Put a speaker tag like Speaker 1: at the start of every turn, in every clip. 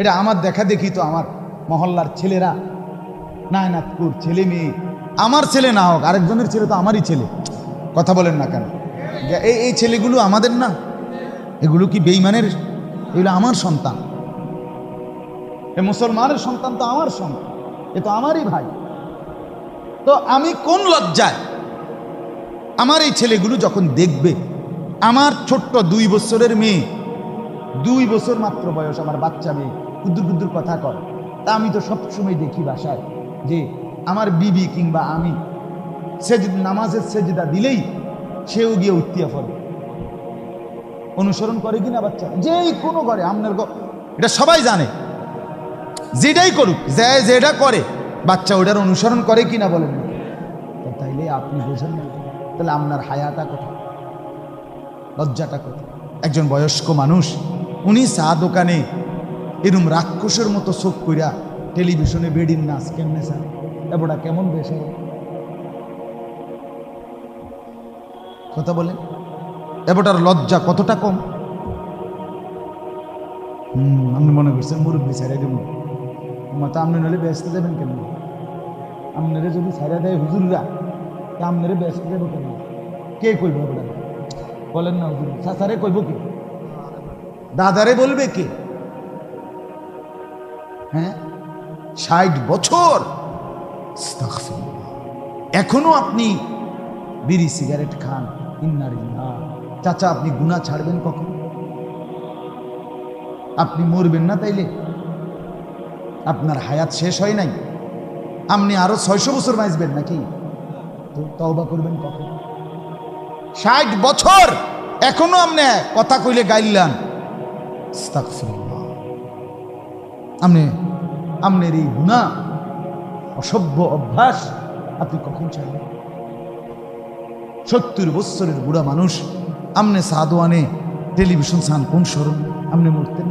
Speaker 1: এটা আমার দেখা দেখি তো আমার মহল্লার ছেলেরা। নায়নাথপুর ছেলে মেয়ে। আমার ছেলে না হোক, আরেকজনের ছেলে তো আমারই ছেলে। কথা বলেন না কেন? এই এই ছেলেগুলো আমাদের না? এগুলো কি বেইমানের এগুলো আমার সন্তান। এ মুসলমানের সন্তান তো আমার সন্তান। এ তো আমারই ভাই। তো আমি কোন লজ্জায় আমার এই ছেলেগুলো যখন দেখবে, আমার ছোট্ট দুই বছরের মেয়ে, দুই বছর মাত্র বয়স আমার বাচ্চা মেয়ে কুদ্দুর কুদ্দুর কথা কর তা আমি তো সবসময় দেখি বাসায় যে আমার বিবি কিংবা আমি সেজ নামাজের সেজদা দিলেই সেও গিয়ে উত্তিয়া পড়ে। অনুসরণ করে কিনা বাচ্চা? যেই কোনো করে আপনার এটা সবাই জানে। যেটাই করুক, যে যেটা করে, বাচ্চা ওটার অনুসরণ করে কিনা বলেন তাইলে আপনি বোঝেন না। তাহলে আপনার হায়াটা কোথায়? লজ্জাটা কোথায়? একজন বয়স্ক মানুষ, উনি চা দোকানে এরম রাক্ষসের মতো চোখ কইরা টেলিভিশনে বেডির নাচ কেমনে স্যার? এবটা কেমন বেশ কথা বলেন। এবটার লজ্জা কতটা কম? হুম, আপনি মনে করছেন মুরব্বী ছাড়াই দেবেন মাতা আপনি নলে ব্যস্ত যাবেন কেন? আপনারে যদি ছাড়া দেয় হুজুররা, তা আপনারে ব্যস্ত যাব কেন? কে কইব বলেন না হুজুর। চাচারে কইব কে? দাদারে বলবে কে? হ্যাঁ? ষাট বছর। এখনও আপনি বিড়ি সিগারেট খান। ইন্নারি চাচা, আপনি গুণা ছাড়বেন কখন? আপনি মরবেন না তাইলে? আপনার হায়াত শেষ হয় নাই? আপনি আরও ছয়শো বছর বাঁচবেন নাকি? তওবা করবেন কখন? ষাট বছর! এখনও আপনি কথা কইলে গাইলাম। আপনি আপনার এই গুণা, অসভ্য অভ্যাস, আপনি কখন চাইবেন সত্তর বৎসরের বুড়া মানুষ, আমনে সাদোয়ানে টেলিভিশন সান কোন স্মরণ? আপনি মরতেন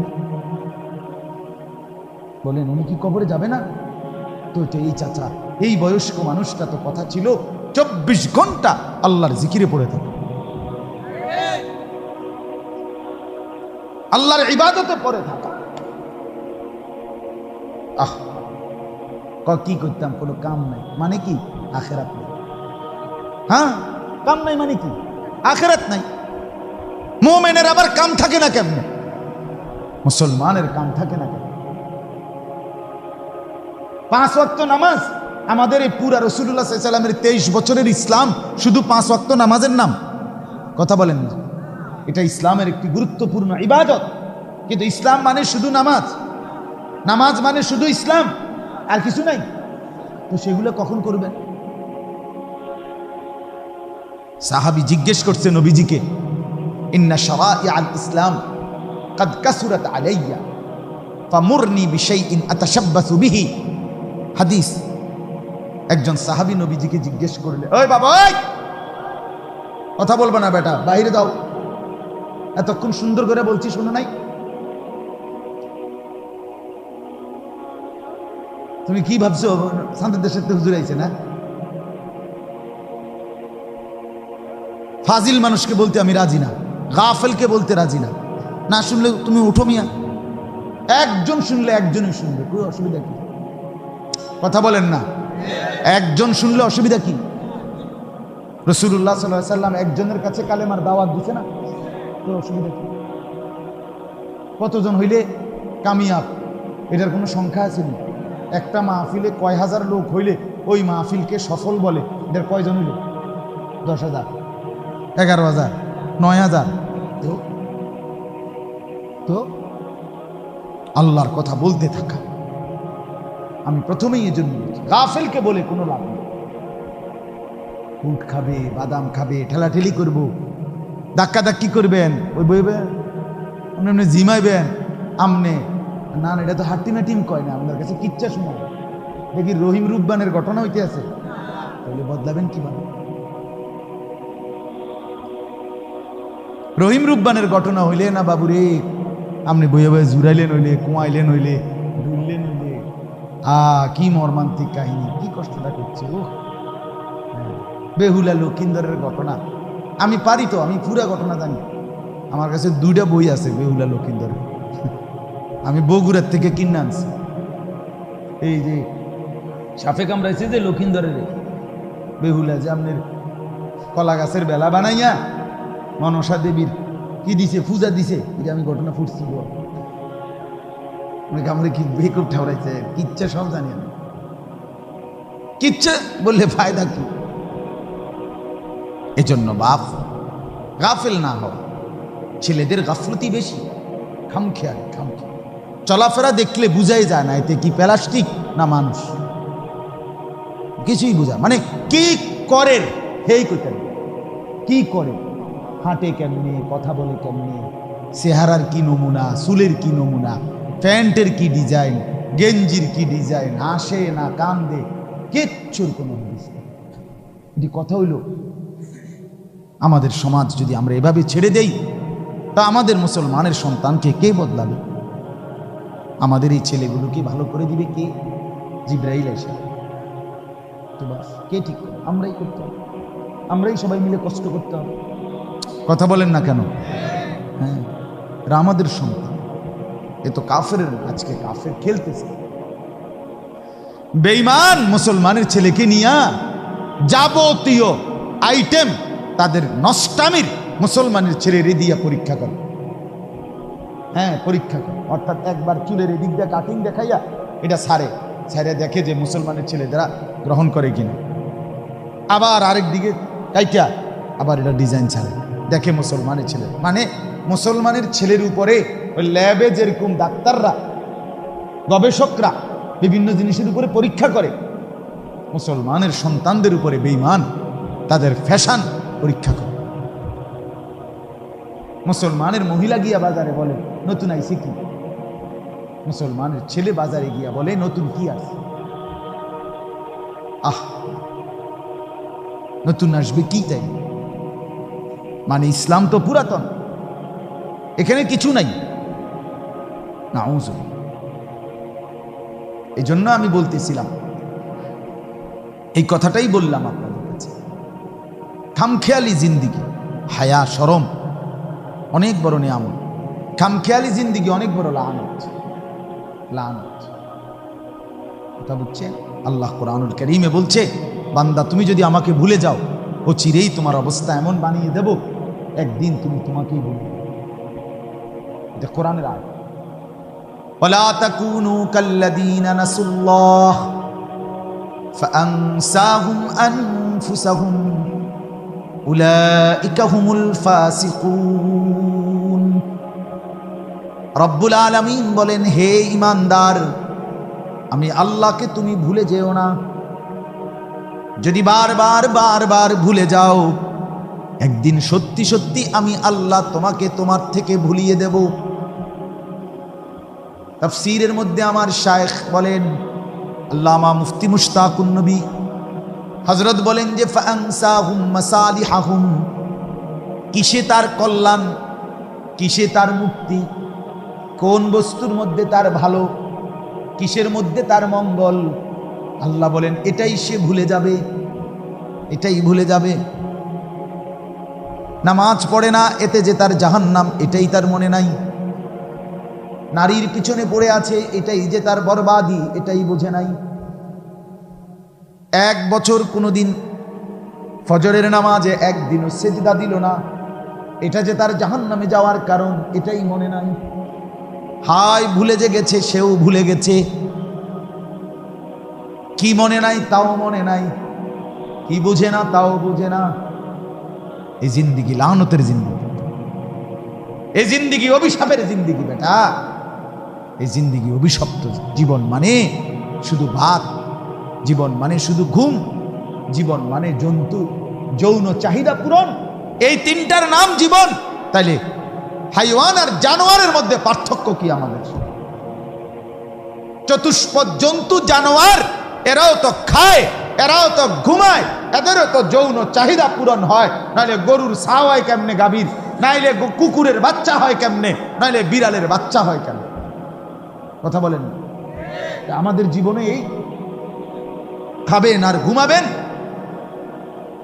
Speaker 1: বলেন, উনি কি কবরে যাবে না? তো এটা এই চাচা, এই বয়স্ক মানুষটা তো কথা ছিল, চব্বিশ ঘণ্টা আল্লাহর জিকিরে পড়ে থাকে। আল্লাহর ইবাদতে পড়ে থাকা। আহ ক কি করতাম? কোনো কাম নাই। মানে কি? আখেরাত নাই। হ্যাঁ? কাম নাই মানে কি? আখেরাত নাই। মোমেনের আবার কাম থাকে না কেমন? মুসলমানের কাম থাকে না কেন পাঁচ ওয়াক্ত নামাজ আমাদের এই পুরা রসুল্লাহ সাল্লামের তেইশ বছরের ইসলাম শুধু পাঁচ ওয়াক্ত নামাজের নাম। কথা বলেন এটা ইসলামের একটি গুরুত্বপূর্ণ ইবাদত। কিন্তু ইসলাম মানে শুধু নামাজ। নামাজ মানে শুধু ইসলাম? আর কিছু নাই। তো সেগুলো কখন করবেন? সাহাবি জিজ্ঞেস করছে নবীজিকে, ইন্না সরা আল ইসলাম কাদ কাসুরাত আলাইয়া, ফামুরনি বিষয় ইন আতাসাব্বাসু বিহি। হাদিস। একজন সাহাবি নবীজিকে জিজ্ঞেস করলে, ওই বাবা কথা বলব না বেটা, বাইরে দাও। এতক্ষণ সুন্দর করে বলছি, শোনো নাই? তুমি কি ভাবছ? শান্তির দেশের তো হুজুর আইছে না? ফাজিল মানুষকে বলতে আমি রাজি না। গাফেলকে বলতে রাজি না। না শুনলে তুমি উঠো মিয়া। একজন শুনলে একজনই শুনবে। কোনো অসুবিধা কি? কথা বলেন না। একজন শুনলে অসুবিধা কি? রসুল্লাহ সাল্লাহ সাল্লাম একজনের কাছে কালেমার দাওয়াত দিছে না? তো অসুবিধা কি? কতজন হইলে কামিয়াব? এটার কোনো সংখ্যা আছে না একটা মাহফিলে কয় হাজার লোক হইলে ওই মাহফিলকে সফল বলে? এদের কয়জন হইল? দশ হাজার। এগারো হাজার। নয় হাজার। তো? তো? আল্লাহর কথা বলতে থাকা। আমি প্রথমেই এই জন্য বলছি, গাফেলকে বলে কোনো লাভ নেই। উট খাবে বাদাম খাবে ঠেলাঠেলি করব। ধাক্কা ধাক্কি করবেন। ওই বইবেন? আপনি এমনি জিমাইবেন। আমনে না না, এটা তো হাট্টিনা টিম কয় না, আপনার কাছে কিচ্ছা শোনায় দেখি রহিম রুব্বানের ঘটনা হইতে আছে। তাহলে বদলাবেন কীভাবে? রহিম রুব্বানের ঘটনা হইলে না বাবু রে আপনি বইয়ে বইয়ে জুড়াইলেন হইলে, কুয়াইলেন হইলে, ডুললেন হইলে। আ, কি মর্মান্তিক কাহিনী, কি কষ্টটা করছে ও বেহুলা লক্ষিন্দরের ঘটনা। আমি পারি তো, আমি পুরা ঘটনা জানি। আমার কাছে দুইটা বই আছে বেহুলা লক্ষিন্দরের। বগুড়ার থেকে কিনে আনছি। এই যে সাপে কামড়াইছে যে লক্ষিন্দরের বেহুলা যে আপনার কলা গাছের বেলা বানাইয়া মনসা দেবীর কি দিছে, পূজা দিছে, এটা আমি ঘটনা ফুটছি আমরা কি বেকুব ঠাউরাইছে কিচ্ছা সব জানি আমি। কিচ্ছা বললে ফায়দা কি? এজন্য বাপ, গাফেল না হওয়া ছেলেদের গাফলতি বেশি, খামখেয়াল খামখেয়াল। চলাফেরা দেখলে বুঝাই যায় না, এতে কি প্লাস্টিক না মানুষ? কিছুই বোঝা মানে কি করেন? হেই করতেন কি করে হাঁটে কেমনে? কথা বলে কেমনে? চেহারার কি নমুনা? চুলের কি নমুনা? প্যান্টের কি ডিজাইন? গেঞ্জির কি ডিজাইন? হাসে না কান্দে? কিচ্ছুর কোনো হদিস। এটি কথা হইল, আমাদের সমাজ যদি আমরা এভাবে ছেড়ে দেই, তা আমাদের মুসলমানের সন্তানকে কে বদলাবে? আমাদের এই ছেলেগুলোকে ভালো করে দিবে কে? জিব্রাইল এসে তো বাস কে ঠিক? আমরাই করতে হবে। আমরাই সবাই মিলে কষ্ট করতে হবে। কথা বলেন না কেন? হ্যাঁ আমাদের সন্তান। এ তো কাফের আজকে কাফের খেলতেছে। বেইমান মুসলমানের ছেলেকে নিয়া যাবতীয় আইটেম তাদের নষ্টামির মুসলমানের ছেলের দিয়া পরীক্ষা করে। হ্যাঁ পরীক্ষা করে। অর্থাৎ একবার চুলের এদিক দিয়ে কাটিং দেখাইয়া এটা সারে। সারে দেখে যে মুসলমানের ছেলেদেরা গ্রহণ করে কিনা। আবার আরেক দিকে কাইটা, আবার এটা ডিজাইন ছাড়ে দেখে মুসলমানের ছেলে। মানে মুসলমানের ছেলের উপরে ওই ল্যাবে যেরকম ডাক্তাররা, গবেষকরা বিভিন্ন জিনিসের উপরে পরীক্ষা করে, মুসলমানের সন্তানদের উপরে বেইমান তাদের ফ্যাশন পরীক্ষা করে। মুসলমানের মহিলা গিয়া বাজারে বলে, নতুন আইসে কি? মুসলমানের ছেলে বাজারে গিয়া বলে, নতুন কি আছে আহ, নতুন আসবে কি তাই? মানে ইসলাম তো পুরাতন, এখানে কিছু নাই। না এই জন্য আমি বলতেছিলাম, এই কথাটাই বললাম আপনাদের কাছে। খামখেয়ালি জিন্দিগি, হায়া, সরম অনেক বড় নিয়ামত খামখেয়ালি জিন্দিগি অনেক বড় লানত লানত কথা বুঝছেন আল্লাহ কোরআনুল করিমে বলছে বান্দা তুমি যদি আমাকে ভুলে যাও ও চিরেই তোমার অবস্থা এমন বানিয়ে দেব একদিন তুমি তোমাকেই ভুলবে এটা কোরআনের আয় ولا تكونوا كالذين نسوا الله فأنساهم أنفسهم উলাইকা হুমুল ফাসিকুন। রব্বুল আলমিন বলেন, হে ইমানদার, আমি আল্লাহকে তুমি ভুলে যেও না। যদি বারবার বারবার ভুলে যাও, একদিন সত্যি সত্যি আমি আল্লাহ তোমাকে তোমার থেকে ভুলিয়ে দেব। তাফসিরের মধ্যে আমার শায়েখ বলেন, আল্লামা মুফতি মুশতাকুন্নবী হজরত বলেন যে কিসে তার কল্যাণ? কিসে তার মুক্তি? কোন বস্তুর মধ্যে তার ভালো? কিসের মধ্যে তার মঙ্গল? আল্লাহ বলেন, এটাই সে ভুলে যাবে। এটাই ভুলে যাবে। নামাজ পড়ে না, এতে যে তার জাহান্নাম, এটাই তার মনে নাই। নারীর পিছনে পড়ে আছে, এটাই যে তার বরবাদি, এটাই বোঝে নাই। এক বছর কোনোদিন ফজরের নামাজে একদিনও সেজদা দিল না। এটা যে তার জাহান নামে যাওয়ার কারণ, এটাই মনে নাই। হাই ভুলে যে গেছে, সেও ভুলে গেছে। কি মনে নাই, তাও মনে নাই। কি বুঝে না, তাও বুঝে না। এই জিন্দিগি লানতের জিন্দিগি। এই জিন্দিগি, অভিশাপের জিন্দিগি, বেটা। এই জিন্দিগি, অভিশপ্ত জীবন মানে শুধু ভাত জীবন মানে শুধু ঘুম, জীবন মানে জন্তু, যৌন চাহিদা পূরণ। এই তিনটার নাম জীবন। তাইলে হাইওয়ান আর জানোয়ারের মধ্যে পার্থক্য কি আমাদের? চতুষ্পদ জন্তু, জানোয়ার, এরাও তো খায়, এরাও তো ঘুমায়, এদেরও তো যৌন চাহিদা পূরণ হয়। নাহলে গরুর সা হয় কেমনে গাভীর? নাইলে কুকুরের বাচ্চা হয় কেমনে? নাইলে বিড়ালের বাচ্চা হয় কেমনে? কথা বলেন আমাদের জীবনে এই খাবেন আর ঘুমাবেন?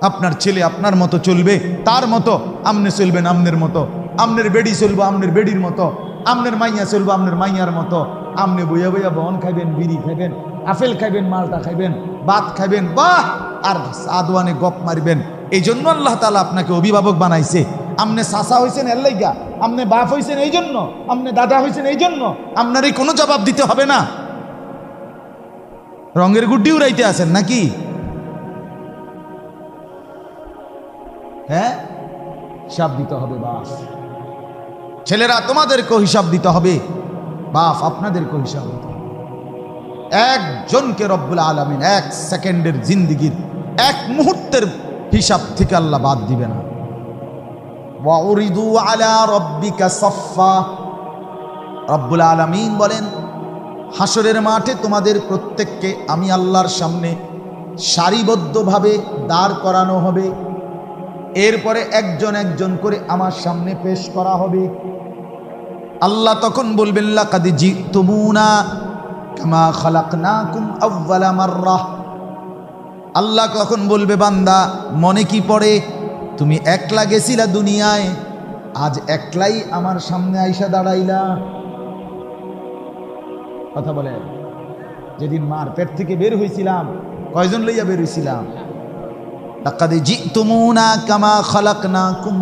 Speaker 1: আপনার ছেলে আপনার মতো চলবে, তার মতো আমনে চলবেন আমনের মতো। আমনের বেডি চলবো, আমনের বেডির মতো। আমনের মাইয়া চলবো, আমনের মাইয়ার মতো। আমনে বইয়া বইয়া বন খাইবেন, বিড়ি খাইবেন, আপেল খাইবেন, মালটা খাইবেন, ভাত খাইবেন, বাহ! আর সাদওয়ানে গপ মারবেন। এই জন্য আল্লাহ তালা আপনাকে অভিভাবক বানাইছে। আমনে সাসা হয়েছেন এর লাইগা, আমনে বাপ হয়েছেন এই জন্য আমনে দাদা হয়েছেন এই জন্য আপনার এই কোনো জবাব দিতে হবে না। রঙের গুড্ডি উড়াইতে আছেন নাকি? হ্যাঁ? হিসাব দিতে হবে, বাস। ছেলেরা, তোমাদেরকেও হিসাব দিতে হবে। বাপ, আপনাদেরকেও হিসাব দিতে হবে। একজনকে রব্বুল আলমিন এক সেকেন্ডের জিন্দিগির এক মুহূর্তের হিসাব থেকে আল্লাহ বাদ দিবে না। আলা রব্বিকা সফা রব্বুল আলমিন বলেন হাসরের মাঠে তোমাদের প্রত্যেককে আমি আল্লাহর সামনে সারিবদ্ধভাবে দাঁড় করানো হবে। এরপরে একজন একজন করে আমার সামনে পেশ করা হবে। আল্লাহ তখন বলবেন, লাকাদ জিতুমুনা কামা খালাকনাকুম আউয়ালা মাররাহ আল্লাহ কখন বলবে, বান্দা, মনে কি পড়ে? তুমি একলা গেছিলা দুনিয়ায়, আজ একলাই আমার সামনে আইসা দাঁড়াইলা। কথা বলে যেদিন মার পেট থেকে বের হয়েছিলাম কয়জন লইয়া বের হয়েছিলাম কামা খালাকনাকুম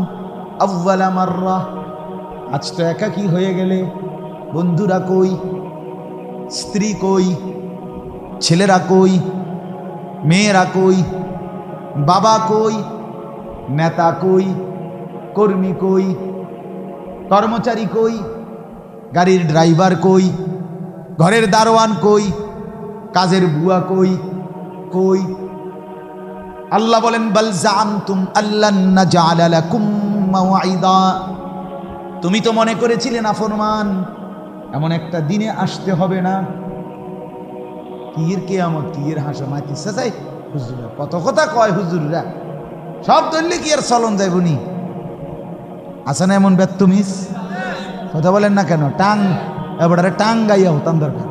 Speaker 1: আউয়ালা মাররাহ আজ তো একাকী হয়ে গেলে বন্ধুরা কই, স্ত্রী কই, ছেলেরা কই, মেয়েরা কই, বাবা কই, নেতা কই, কর্মী কই, কর্মচারী কই, গাড়ির ড্রাইভার কই ঘরের দারোয়ান কই? কাজের বুয়া কই? কই? আল্লাহ বলেন, বল জামতুম আল্লাহ তুমি তো মনে করেছিলে না, ফরমান, এমন একটা দিনে আসতে হবে না। কির কে আমার কির হাসা মাতি চাই হুজুরা কত কথা কয় হুজুররা। সব ধরলে কি আর চলন যাইবনি আছে না এমন ব্যক্তমিস কথা বলেন না কেন, টাং এবারে টাং গাইয়া হতাম দরকার।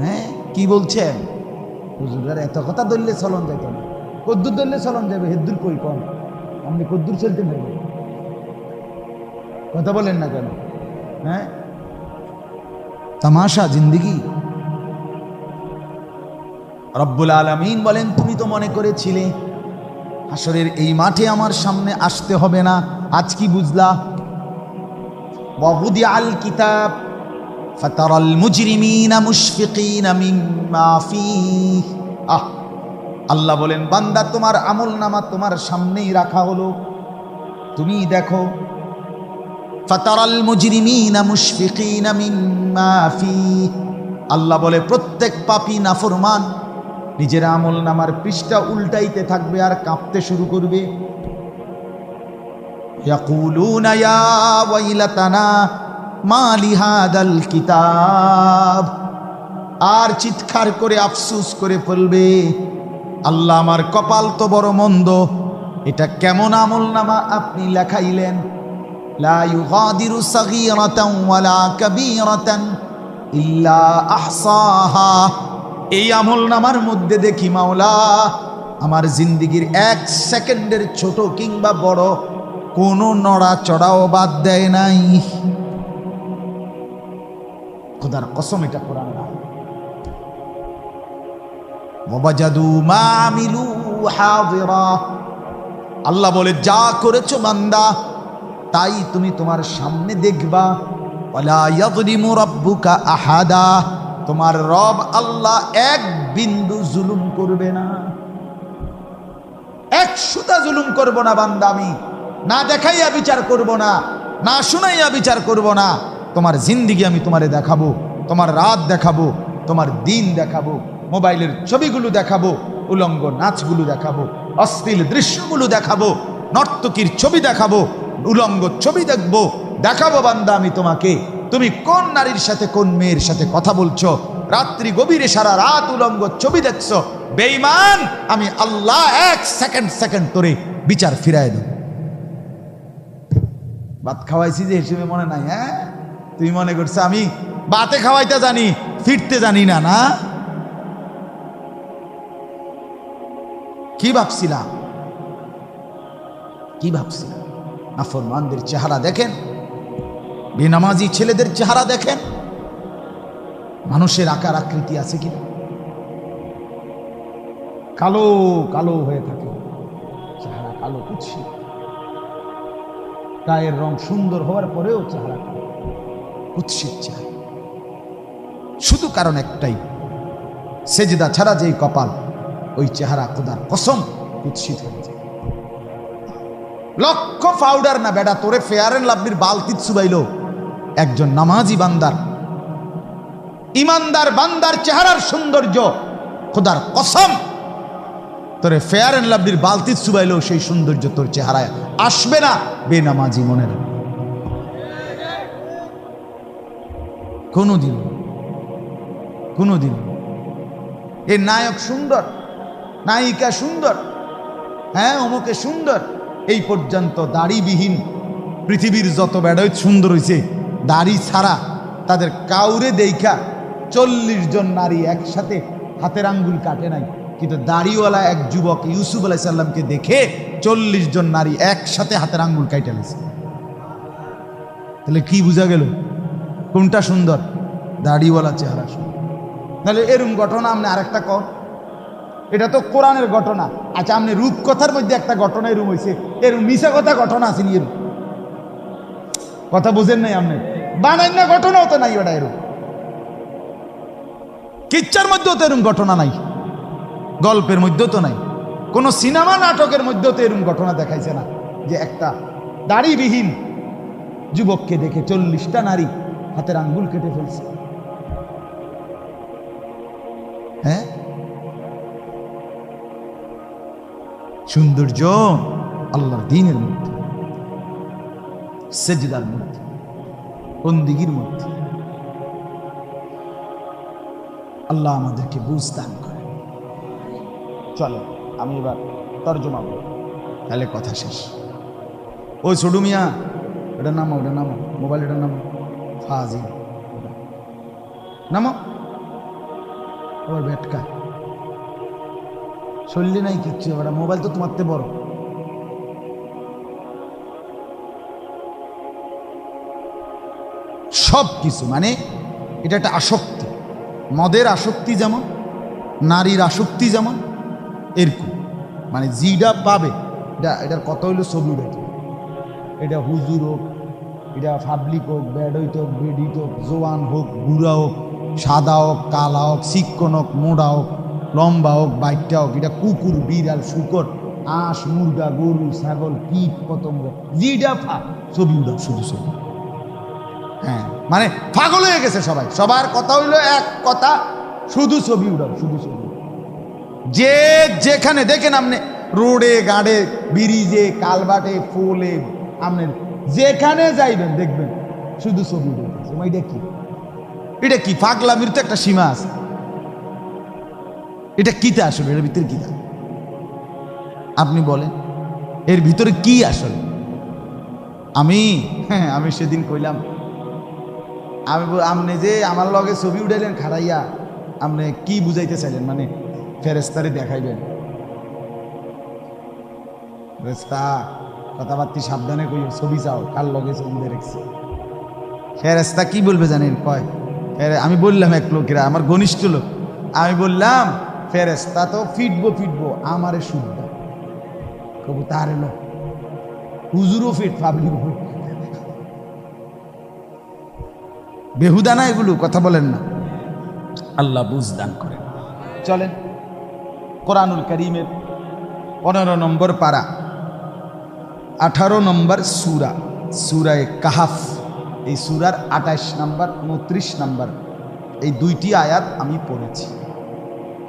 Speaker 1: হ্যাঁ কি বলছেন হুজুরার এত কথা ধরলে চলন যাইত না। কদ্দুর ধরলে চলন যাবে হেদ্দুর কই কম? আপনি কদ্দুর চলতে পারবেন কথা বলেন না কেন? হ্যাঁ? তামাশা, জিন্দিগি। রব্বুল আলমিন বলেন, তুমি তো মনে করেছিলে আসরের এই মাঠে আমার সামনে আসতে হবে না। আজ কি বুঝলা? ওয়াহুদি আল কিতাব ফাতারাল মুজরিমিনা মুশফিকিনা মিম্মা ফীহ আহ, আল্লাহ বলেন, বান্দা তোমার আমল নামা তোমার সামনেই রাখা হলো। তুমি দেখো ফাতারাল মুজরিমিনা মুশফিকিনা মিম্মা ফীহ আল্লাহ বলে, প্রত্যেক পাপী নাফরমান। নিজের আমল নামার পৃষ্ঠা উল্টাইতে থাকবে আর কাঁপতে শুরু করবে। يقولون يا ويلتنا ما لهذا الكتاب আর চিৎকার করে আফসুস করে ফেলবে আল্লাহ আমার কপাল তো বড় মন্দ এটা কেমন আমল নামা আপনি লেখাইলেন লা ইউগাদিরু সাগীরাতান ওয়ালা কাবীরাতান ইল্লা আহসাহা এই আমল নামার মধ্যে দেখি মাওলা আমার জিন্দিগির এক সেকেন্ডের ছোট কিংবা বড় কোনো নড়া চড়াও বাদ দেয় নাই। খোদার কসম, এটা কোরআন আল্লাহ বলে, যা করেছ বান্দা, তাই তুমি তোমার সামনে দেখবা। তোমার রব আল্লাহ এক বিন্দু জুলুম করবে না। এক সুতা জুলুম করব না বান্দা আমি। না দেখাইয়া বিচার করব না না শুনাইয়া বিচার করব না, তোমার জিন্দিগি আমি তোমারে দেখাবো, তোমার রাত দেখাবো, তোমার দিন দেখাবো, মোবাইলের ছবিগুলো দেখাবো, উলঙ্গ নাচগুলো দেখাবো, অশ্লীল দৃশ্যগুলো দেখাবো, নর্তকীর ছবি দেখাবো, উলঙ্গ ছবি দেখব, দেখাবো বান্দা আমি তোমাকে, তুমি কোন নারীর সাথে কোন মেয়ের সাথে কথা বলছো, রাত্রি গভীরে সারা রাত উলঙ্গ ছবি দেখছ, বেঈমান, আমি আল্লাহ এক সেকেন্ড সেকেন্ড তোরে বিচার ফিরাই দেব। ভাত খাওয়াইছি যে হিসেবে মনে নাই হ্যাঁ? তুমি মনে করছ আমি বাতে খাওয়াইতে জানি, ফিরতে জানি না না? কি ভাবছিলাম কি ভাবছিলাম নাফরমানদের চেহারা দেখেন? বেনামাজি ছেলেদের চেহারা দেখেন? মানুষের আকার আকৃতি আছে কি কালো কালো হয়ে থাকে। চেহারা কালো কুৎসি গায়ের রং সুন্দর হওয়ার পরেও চেহারা কুৎসিত চেহারা। শুধু কারণ একটাই, সেজদা ছাড়া যেই কপাল, ওই চেহারা খোদার কসম কুৎসিত হয়ে যায়। লক্ষ পাউডার না বেটা তোরে ফেয়ার এন্ড লাভলির বালতিত সুবাইল একজন নামাজি বান্দার। ইমানদার বান্দার চেহারার সৌন্দর্য খোদার কসম তোরে ফেয়ার এন্ড লাভলির বালতিত সুবাইলেও সেই সৌন্দর্য তোর চেহারায় আসবে না, বেনামাজি মনে রাখ কোনোদিন কোনোদিন। এ নায়ক সুন্দর, নায়িকা সুন্দর হ্যাঁ অমুকে সুন্দর, এই পর্যন্ত দাড়িবিহীন পৃথিবীর যত বেড়ায় সুন্দর হয়েছে দাড়ি ছাড়া তাদের কাউরে দেখা চল্লিশ জন নারী একসাথে হাতের আঙ্গুল কাটে নাই। কিন্তু দাড়িওয়ালা এক যুবক ইউসুফ আলাইসাল্লামকে দেখে চল্লিশ জন নারী একসাথে হাতের আঙ্গুল কাইটে নিছে তাহলে কি বোঝা গেল? কোনটা সুন্দর? দাড়িওয়ালা চেহারা সুন্দর। তাহলে এরম ঘটনা আপনি আরেকটা কর এটা তো কোরআনের ঘটনা। আচ্ছা আপনি রূপকথার মধ্যে একটা ঘটনা এরম হয়েছে এরম মিশা কথা ঘটনা আছে এরম কথা বুঝেন নাই আপনি? বানাই না ঘটনাও তো নাই ওটা এরম কিচ্ছার মধ্যেও তো এরম ঘটনা নাই। গল্পের মধ্যেও তো নাই। কোনো সিনেমা নাটকের মধ্যেও তো এরম ঘটনা দেখাইছে না যে একটা দাড়িবিহীন যুবককে দেখে চল্লিশটা নারী হাতের আঙ্গুল কেটে ফেলছে। হ্যাঁ? সৌন্দর্য আল্লাহর দিনের মধ্যে, সেজদার মধ্যে, বন্দিগির মধ্যে। আল্লাহ আমাদেরকে বুঝ দান করে। চলো, আমি এবার তর্জমা বলব তাহলে কথা শেষ। ওই ছোটু মিয়া, এটা নামো ওটা নামো মোবাইল এটা নামো ফাজি। নামো আবার ব্যাটকা শরীরে নাই কিচ্ছু, এবার মোবাইল তো তোমার তে বড়। সব কিছু মানে এটা একটা আসক্তি। মদের আসক্তি যেমন, নারীর আসক্তি যেমন এরকম। মানে জিডা পাবে, এটা, এটার কত হইল উঠাইতে এটা হুজুর হোক, এটা পাবলিক হোক, ব্যাডইত হোক, বেডিত হোক জোয়ান হোক, বুড়া হোক, সাদা হোক, কালা হোক চিক্কন হোক মোড়া হোক, লম্বা হোক বাইকটা হোক, এটা কুকুর, বিড়াল, শুকর, আঁশ, মুরগা, গরু, ছাগল, কীট, পতঙ্গ জিডা ফা ছবি উঠাও শুধু ছবি হ্যাঁ মানে পাগল হয়ে গেছে সবাই। সবার কথা হইল এক কথা, শুধু ছবি উঠাও শুধু ছবি যে যেখানে দেখেন আপনি, রোডে, গাড়ে, ব্রিজে, কালবাটে, ফুলে, আপনি যেখানে যাইবেন দেখবেন শুধু ছবি এটা কি? এটা কি? পাগলামির তো একটা সীমা আছে। এটা কিতা আসলে? এর ভিতরে কিতা? আপনি বলেন, এর ভিতরে কি আসলে? আমি হ্যাঁ আমি সেদিন কইলাম, আমি আপনি যে আমার লগে ছবি উঠাইলেন খারাইয়া আপনি কি বুঝাইতে চাইলেন? মানে ফেরেস্তারে দেখাইবেন। ফেরেস্তা কথাবার্তি সাবধানে কই ছবি চাও কার লগে ছবি দেখছি ফেরেস্তা কি বলবে জানেন? কয় আমি বললাম এক লোকেরা আমার ঘনিষ্ঠ লোক। আমি বললাম ফেরেস্তা তো ফিটবো ফিটবো আমারে শুনব কবু তার এলো হুজুরও ফিট পাবলিক বেহুদা না এগুলো কথা বলেন না। আল্লাহ বুঝদান করেন চলেন। কোরআনুল করিমের পনেরো নম্বর পারা। আঠারো নম্বর সুরা, সুরায় কাহাফ। এই সুরার আঠাশ নম্বর, উনত্রিশ নম্বর, এই দুইটি আয়াত আমি পড়েছি।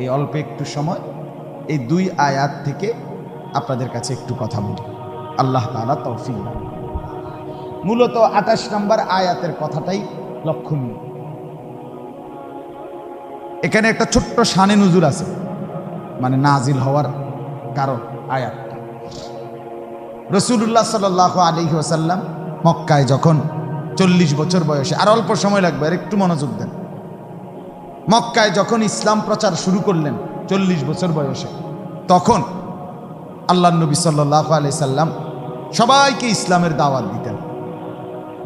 Speaker 1: এই অল্প একটু সময়, এই দুই আয়াত থেকে আপনাদের কাছে একটু কথা বলি। আল্লাহ তালা তৌফিক মূলত আঠাশ নম্বর আয়াতের কথাটাই লক্ষণীয়। এখানে একটা ছোট্ট সানে নজুর আছে। মানে নাজিল হওয়ার কারণ আয়াতটা রসুল্লাহ সাল আলী ওসাল্লাম মক্কায় যখন চল্লিশ বছর বয়সে, আর অল্প সময় লাগবে, আর একটু মনোযোগ দেন। মক্কায় যখন ইসলাম প্রচার শুরু করলেন চল্লিশ বছর বয়সে, তখন আল্লাহ নবী সাল্লাহ আলি সাল্লাম সবাইকে ইসলামের দাওয়াত দিতেন।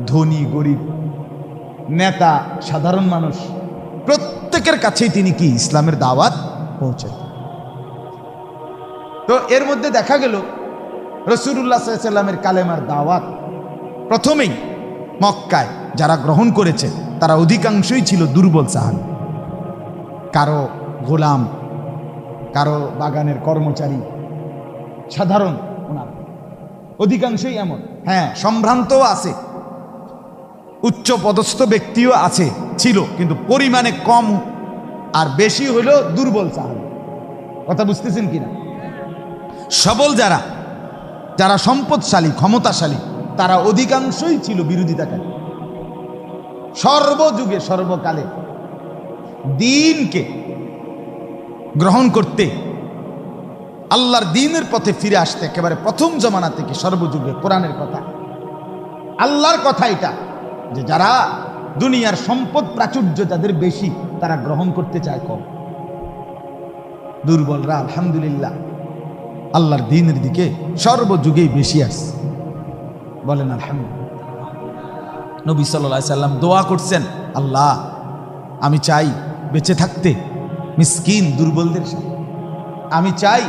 Speaker 1: ধনী, গরিব, নেতা, সাধারণ মানুষ, প্রত্যেকের কাছেই তিনি কি ইসলামের দাওয়াত পৌঁছে তো এর মধ্যে দেখা গেল রসুল্লাহ সাল্লামের কালেমার দাওয়াত প্রথমেই মক্কায় যারা গ্রহণ করেছে, তারা অধিকাংশই ছিল দুর্বল সাহান কারও গোলাম, কারও বাগানের কর্মচারী, সাধারণ ওনার। অধিকাংশই এমন। হ্যাঁ সম্ভ্রান্তও আছে, উচ্চ পদস্থ ব্যক্তিও আছে, ছিল, কিন্তু পরিমাণে কম আর বেশি হলো দুর্বল সাহাবি। কথা বুঝতেছেন কিনা? সবল যারা যারা সম্পদশালী, ক্ষমতাশালী, তারা অধিকাংশই ছিল বিরোধিতাকারী। সর্বযুগে, সর্বকালে দিনকে গ্রহণ করতে আল্লাহর দিনের পথে ফিরে আসতে একেবারে প্রথম জমানা থেকে সর্বযুগে কোরআনের কথা। আল্লাহর কথা এটা যে যারা দুনিয়ার সম্পদ প্রাচুর্য যাদের বেশি, তারা গ্রহণ করতে চায় কম। দুর্বলরা, আলহামদুলিল্লাহ আল্লাহর দিনের দিকে সর্বযুগেই বেশি আসছে বলেন আলহামদুলিল্লাহ। নবী সাল্লাহ সাল্লাম দোয়া করছেন আল্লাহ আমি চাই বেঁচে থাকতে মিসকিন দুর্বলদের সাথে। আমি চাই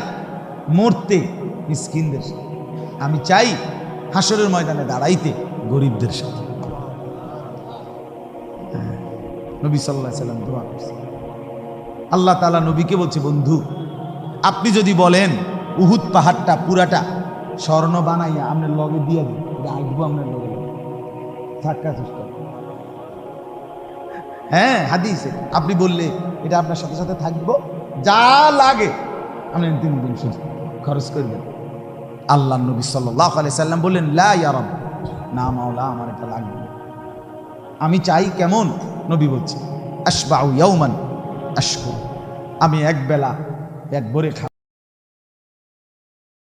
Speaker 1: মরতে মিসকিনদের সাথে। আমি চাই হাসরের ময়দানে দাঁড়াইতে গরিবদের সাথে। হ্যাঁ, নবী সাল্লাহ সাল্লাম দোয়া করছে আল্লাহ তালা নবীকে বলছে বন্ধু আপনি যদি বলেন উহুদ পাহাড়টা পুরাটা স্বর্ণ বানাইয়া আপনার লগে দিয়ে দিন। এটা আসব আপনার লগে। থাকা চেষ্টা হ্যাঁ হাদিসে। আপনি বললে এটা আপনার সাথে সাথে থাকব। যা লাগে আপনি তিন দিন শুধু খরচ করবেন। আল্লাহ নবী সাল্লাহ আলি সাল্লাম বললেন, লা ইয়ারব না মাওলা, আমার এটা লাগবে আমি চাই কেমন? নবী বলছে, আশবাউ ইয়াউমান, আশকুর। আমি এক বেলা এক ভরে খাব